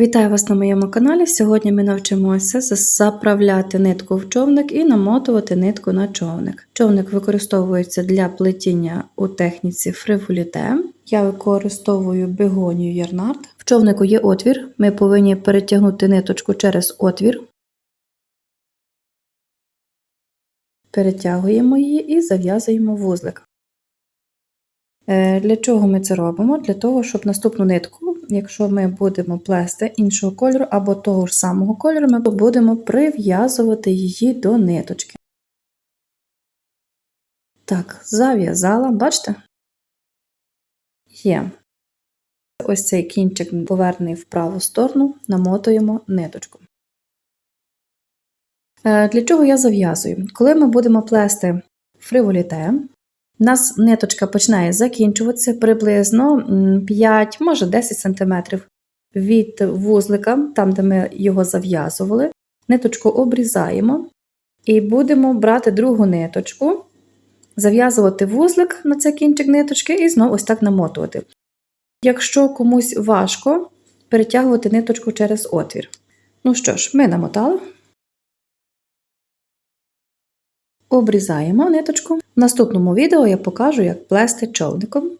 Вітаю вас на моєму каналі. Сьогодні ми навчимося заправляти нитку в човник і намотувати нитку на човник. Човник використовується для плетіння у техніці фриволіте. Я використовую бегонію ярнард. В човнику є отвір. Ми повинні перетягнути ниточку через отвір. Перетягуємо її і зав'язуємо вузлик. Е, Для чого ми це робимо? Для того, щоб наступну нитку, якщо ми будемо плести іншого кольору або того ж самого кольору, ми будемо прив'язувати її до ниточки. Так, зав'язала, бачите? Є. Ось цей кінчик повернений в праву сторону, намотуємо ниточку. Е, Для чого я зав'язую? Коли ми будемо плести фриволіте, у нас ниточка починає закінчуватися приблизно 5, може 10 см від вузлика, там, де ми його зав'язували. Ниточку обрізаємо і будемо брати другу ниточку, зав'язувати вузлик на цей кінчик ниточки і знову ось так намотувати. Якщо комусь важко перетягувати ниточку через отвір. Ну що ж, ми намотали. Обрізаємо ниточку. В наступному відео я покажу, як плести човником.